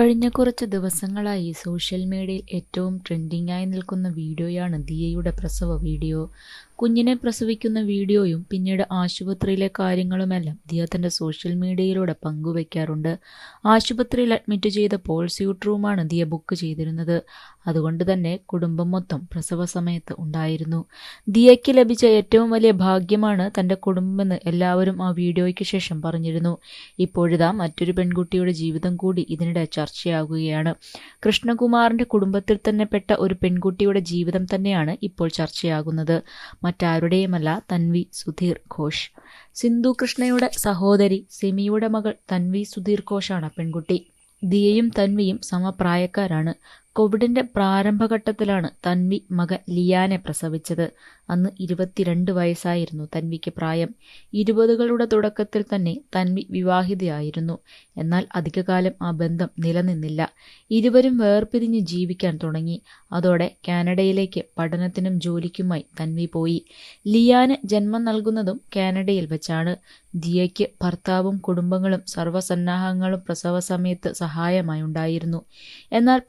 കഴിഞ്ഞ കുറച്ച് ദിവസങ്ങളായി സോഷ്യൽ മീഡിയയിൽ ഏറ്റവും ട്രെൻഡിംഗായി നിൽക്കുന്ന വീഡിയോയാണ് ദിയയുടെ പ്രസവ വീഡിയോ. കുഞ്ഞിനെ പ്രസവിക്കുന്ന വീഡിയോയും പിന്നീട് ആശുപത്രിയിലെ കാര്യങ്ങളുമെല്ലാം ദിയ തന്റെ സോഷ്യൽ മീഡിയയിലൂടെ പങ്കുവയ്ക്കാറുണ്ട് ആശുപത്രിയിൽ അഡ്മിറ്റ് ചെയ്ത പോൾ സ്യൂട്ട് റൂമാണ് ദിയ ബുക്ക് ചെയ്തിരുന്നത്. അതുകൊണ്ട് തന്നെ കുടുംബം മൊത്തം പ്രസവ സമയത്ത് ഉണ്ടായിരുന്നു. ദിയയ്ക്ക് ലഭിച്ച ഏറ്റവും വലിയ ഭാഗ്യമാണ് തന്റെ കുടുംബമെന്ന് എല്ലാവരും ആ വീഡിയോയ്ക്ക് ശേഷം പറഞ്ഞിരുന്നു. ഇപ്പോഴിതാ മറ്റൊരു പെൺകുട്ടിയുടെ ജീവിതം കൂടി ഇതിനിടെ ചർച്ചയാകുകയാണ്. കൃഷ്ണകുമാറിന്റെ കുടുംബത്തിൽ തന്നെ പെട്ട ഒരു പെൺകുട്ടിയുടെ ജീവിതം തന്നെയാണ് ഇപ്പോൾ ചർച്ചയാകുന്നത്. മറ്റാരുടെയുമല്ല തൻവി സുധീർ ഘോഷ്. സിന്ധു കൃഷ്ണയുടെ സഹോദരി സെമിയുടെ മകൾ തൻവി സുധീർ ഘോഷാണ് പെൺകുട്ടി. ദിയയും തൻവിയും സമപ്രായക്കാരാണ്. കോവിഡിന്റെ പ്രാരംഭഘട്ടത്തിലാണ് തൻവി മകൻ ലിയാനെ പ്രസവിച്ചത്. അന്ന് ഇരുപത്തിരണ്ട് വയസ്സായിരുന്നു തൻവിക്ക് പ്രായം. ഇരുപതുകളുടെ തുടക്കത്തിൽ തന്നെ തൻവി വിവാഹിതയായിരുന്നു. എന്നാൽ അധികകാലം ആ ബന്ധം നിലനിന്നില്ല. ഇരുവരും വേർപിരിഞ്ഞ് ജീവിക്കാൻ തുടങ്ങി. അതോടെ കാനഡയിലേക്ക് പഠനത്തിനും ജോലിക്കുമായി തൻവി പോയി. ലിയാന് ജന്മം നൽകുന്നതും കാനഡയിൽ വെച്ചാണ്. ദിയയ്ക്ക് ഭർത്താവും കുടുംബങ്ങളും സർവസന്നാഹങ്ങളും പ്രസവ സമയത്ത് സഹായമായി ഉണ്ടായിരുന്നു എന്നാൽ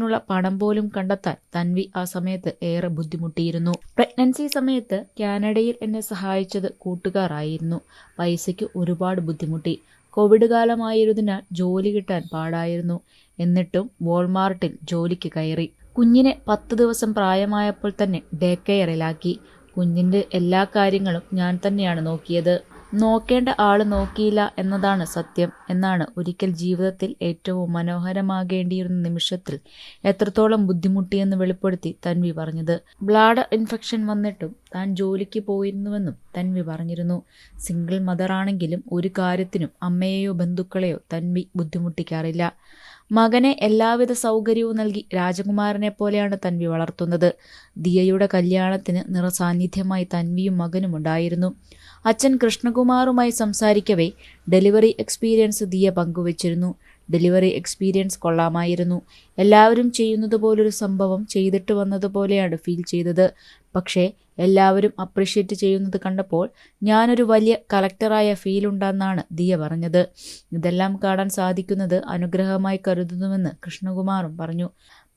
പ്രസവത്തിനുള്ള പണം പോലും കണ്ടെത്താൻ തൻവി ആ സമയത്ത് ഏറെ ബുദ്ധിമുട്ടിയിരുന്നു. പ്രഗ്നൻസി സമയത്ത് കാനഡയിൽ എന്നെ സഹായിച്ചത് കൂട്ടുകാരായിരുന്നു. പൈസയ്ക്ക് ഒരുപാട് ബുദ്ധിമുട്ടി. കോവിഡ് കാലമായിരുന്നതിനാൽ ജോലി കിട്ടാൻ പാടായിരുന്നു. എന്നിട്ടും വോൾമാർട്ടിൽ ജോലിക്ക് കയറി. കുഞ്ഞിനെ പത്ത് ദിവസം പ്രായമായപ്പോൾ തന്നെ ഡേ കെയറിലാക്കി. കുഞ്ഞിന്റെ എല്ലാ കാര്യങ്ങളും ഞാൻ തന്നെയാണ് നോക്കിയത്. നോക്കേണ്ട ആൾ നോക്കിയില്ല എന്നതാണ് സത്യം എന്നാണ് ഒരിക്കൽ ജീവിതത്തിൽ ഏറ്റവും മനോഹരമാകേണ്ടിയിരുന്ന നിമിഷത്തിൽ എത്രത്തോളം ബുദ്ധിമുട്ടിയെന്ന് വെളിപ്പെടുത്തി തൻവി പറഞ്ഞത്. ബ്ലാഡർ ഇൻഫെക്ഷൻ വന്നിട്ടും താൻ ജോലിക്ക് പോയിരുന്നുവെന്നും തൻവി പറഞ്ഞിരുന്നു. സിംഗിൾ മദറാണെങ്കിലും ഒരു കാര്യത്തിനും അമ്മയെയോ ബന്ധുക്കളെയോ തൻവി ബുദ്ധിമുട്ടിക്കാറില്ല. മകനെ എല്ലാവിധ സൗകര്യവും നൽകി രാജകുമാരനെ പോലെയാണ് തൻവി വളർത്തുന്നത്. ദിയയുടെ കല്യാണത്തിന് നിറസാന്നിധ്യമായി തൻവിയും മകനും ഉണ്ടായിരുന്നു. അച്ഛൻ കൃഷ്ണകുമാറുമായി സംസാരിക്കവേ ഡെലിവറി എക്സ്പീരിയൻസ് ദിയ പങ്കുവച്ചിരുന്നു. ഡെലിവറി എക്സ്പീരിയൻസ് കൊള്ളാമായിരുന്നു. എല്ലാവരും ചെയ്യുന്നത് പോലൊരു സംഭവം ചെയ്തിട്ട് വന്നതുപോലെയാണ് ഫീൽ ചെയ്തത്. പക്ഷേ എല്ലാവരും അപ്രിഷ്യേറ്റ് ചെയ്യുന്നത് കണ്ടപ്പോൾ ഞാനൊരു വലിയ കളക്ടറായ ഫീൽ ഉണ്ടെന്നാണ് ദിയ പറഞ്ഞത്. ഇതെല്ലാം കാണാൻ സാധിക്കുന്നത് അനുഗ്രഹമായി കരുതുന്നുവെന്ന് കൃഷ്ണകുമാറും പറഞ്ഞു.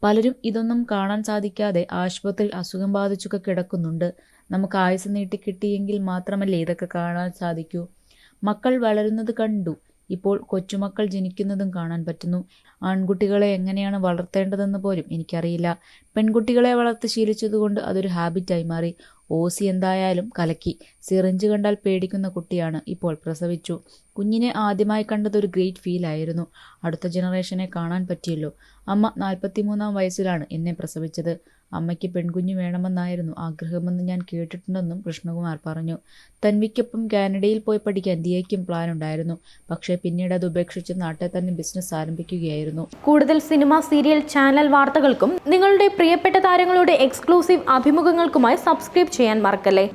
പലരും ഇതൊന്നും കാണാൻ സാധിക്കാതെ ആശുപത്രിയിൽ അസുഖം ബാധിച്ചൊക്കെ കിടക്കുന്നുണ്ട്. നമുക്ക് ആയുസ് നീട്ടി കിട്ടിയെങ്കിൽ മാത്രമല്ലേ ഇതൊക്കെ കാണാൻ സാധിക്കൂ. മക്കൾ വളരുന്നത് കണ്ടു. ഇപ്പോൾ കൊച്ചുമക്കൾ ജനിക്കുന്നതും കാണാൻ പറ്റുന്നു. ആൺകുട്ടികളെ എങ്ങനെയാണ് വളർത്തേണ്ടതെന്ന് പോലും എനിക്കറിയില്ല. പെൺകുട്ടികളെ വളർത്തി ശീലിച്ചതുകൊണ്ട് അതൊരു ഹാബിറ്റായി മാറി. ഓസി എന്തായാലും കലക്കി. സിറിഞ്ച് കണ്ടാൽ പേടിക്കുന്ന കുട്ടിയാണ് ഇപ്പോൾ പ്രസവിച്ചു. കുഞ്ഞിനെ ആദ്യമായി കണ്ടത് ഒരു ഗ്രേറ്റ് ഫീൽ ആയിരുന്നു. അടുത്ത ജനറേഷനെ കാണാൻ പറ്റിയല്ലോ. അമ്മ നാൽപ്പത്തിമൂന്നാം വയസ്സിലാണ് എന്നെ പ്രസവിച്ചത്. അമ്മയ്ക്ക് പെൺകുഞ്ഞു വേണമെന്നായിരുന്നു ആഗ്രഹമെന്ന് ഞാൻ കേട്ടിട്ടുണ്ടെന്നും കൃഷ്ണകുമാർ പറഞ്ഞു. തൻവിക്കൊപ്പം കാനഡയിൽ പോയി പഠിക്കാൻ ദിയയ്ക്കും പ്ലാൻ ഉണ്ടായിരുന്നു. പക്ഷേ പിന്നീട് അത് ഉപേക്ഷിച്ച് നാട്ടിൽ തന്നെ ബിസിനസ് ആരംഭിക്കുകയായിരുന്നു. കൂടുതൽ സിനിമ സീരിയൽ ചാനൽ വാർത്തകൾക്കും നിങ്ങളുടെ പ്രിയപ്പെട്ട താരങ്ങളുടെ എക്സ്ക്ലൂസീവ് അഭിമുഖങ്ങൾക്കുമായി സബ്സ്ക്രൈബ് ചെയ്യാൻ മറക്കല്ലേ?